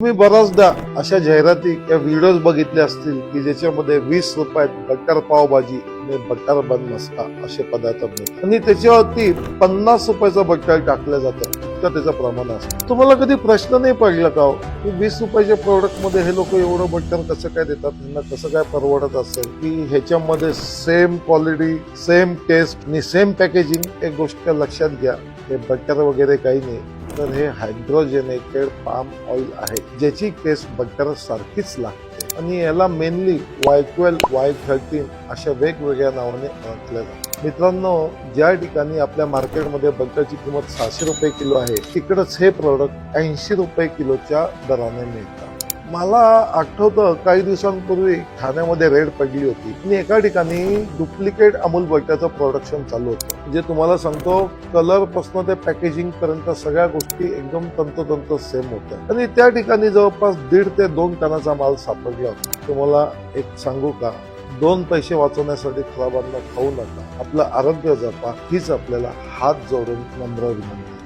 तुम्ही बऱ्याचदा अशा जाहिराती किंवा व्हिडिओज बघितले असतील की ज्याच्यामध्ये वीस रुपयात बटर पावभाजी आणि बटर बन मस्का असे पदार्थ मिळतात. आणि त्याच्यावरती पन्नास रुपयाचं बटर टाकलं जातं तर त्याचं प्रमाण असतं. तुम्हाला कधी प्रश्न नाही पडला का हो? की वीस रुपयाच्या प्रोडक्टमध्ये हे लोक एवढं बटर कसं काय देतात? त्यांना कसं काय परवडत असेल? की ह्याच्यामध्ये सेम क्वालिटी सेम टेस्ट आणि सेम पॅकेजिंग एक गोष्ट लक्षात घ्या. हे बटर वगैरे काही नाही. तर हे हायड्रोजेनेटेड पाम ऑइल आहे ज्याची टेस्ट बटर सारखीच लागते. आणि याला mainly Y twelve Y thirteen अशा वेगवेगळ्या नावाने ओळखल्या जातात मित्रांनो ज्या ठिकाणी आपल्या मार्केटमध्ये बटरची किंमत सहाशे रुपये किलो आहे तिकडंच हे प्रोडक्ट ऐंशी रुपये किलोच्या दराने मिळते. मला आठवतं काही दिवसांपूर्वी ठाण्यामध्ये रेड पडली होती. आणि एका ठिकाणी डुप्लिकेट अमूल बट्ट्याचं प्रोडक्शन चालू होतं. जे तुम्हाला सांगतो कलरपासून ते पॅकेजिंग पर्यंत सगळ्या गोष्टी एकदम तंतोतंत सेम होत्या. आणि त्या ठिकाणी जवळपास दीड ते दोन टनाचा माल सापडला होता. तुम्हाला एक सांगू का? दोन पैसे वाचवण्यासाठी खराब अन्न खाऊ नका. आपलं आरोग्य जपा. हीच आपल्याला हात जोडून नम्र विनंती.